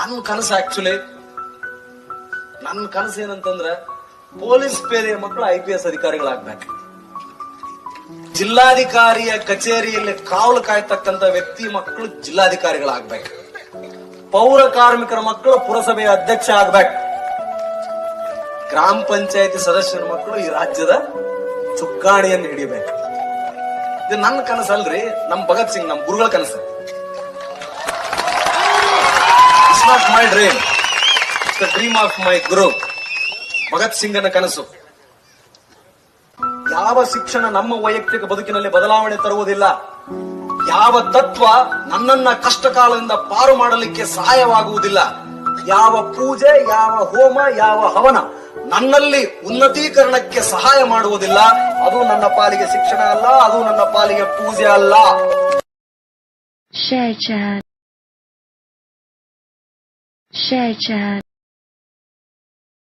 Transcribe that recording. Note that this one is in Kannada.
ನನ್ನ ಕನಸು ಆಕ್ಚುಲಿ ನನ್ನ ಕನಸು ಏನಂತಂದ್ರೆ ಪೊಲೀಸ್ ಪೇದೆಯ ಮಕ್ಕಳು ಐ ಪಿ ಎಸ್ ಅಧಿಕಾರಿಗಳಾಗ್ಬೇಕು. ಜಿಲ್ಲಾಧಿಕಾರಿಯ ಕಚೇರಿಯಲ್ಲಿ ಕಾವಲು ಕಾಯ್ತಕ್ಕಂತ ವ್ಯಕ್ತಿ ಮಕ್ಕಳು ಜಿಲ್ಲಾಧಿಕಾರಿಗಳಾಗ್ಬೇಕು. ಪೌರ ಕಾರ್ಮಿಕರ ಮಕ್ಕಳು ಪುರಸಭೆಯ ಅಧ್ಯಕ್ಷ ಆಗ್ಬೇಕು. ಗ್ರಾಮ ಪಂಚಾಯತಿ ಸದಸ್ಯರ ಮಕ್ಕಳು ಈ ರಾಜ್ಯದ ಚುಕ್ಕಾಣಿಯನ್ನು ಹಿಡಿಬೇಕು. ಇದು ನನ್ನ ಕನಸಲ್ರಿ, ನಮ್ ಭಗತ್ ಸಿಂಗ್, ನಮ್ ಗುರುಗಳ ಕನಸು. Not my dream the dream of my guru Bhagat ಸಿಂಗನ ಕನಸು. ಯಾವ ಶಿಕ್ಷಣ ನಮ್ಮ ವೈಯಕ್ತಿಕ ಬದುಕಿನಲ್ಲಿ ಬದಲಾವಣೆ ತರುವುದಿಲ್ಲ? ಯಾವ ತತ್ವ ನನ್ನನ್ನ ಕಷ್ಟ ಕಾಲದಿಂದ ಪಾರು ಮಾಡಲಿಕ್ಕೆ ಸಹಾಯವಾಗುವುದಿಲ್ಲ? ಯಾವ ಪೂಜೆ, ಯಾವ ಹೋಮ, ಯಾವ ಹವನ ನನ್ನಲ್ಲಿ ಉನ್ನತೀಕರಣಕ್ಕೆ ಸಹಾಯ ಮಾಡುವುದಿಲ್ಲ? ಅದು ನನ್ನ ಪಾಲಿಗೆ ಶಿಕ್ಷಣ ಅಲ್ಲ, ಅದು ನನ್ನ ಪಾಲಿಗೆ ಪೂಜೆ ಅಲ್ಲ. research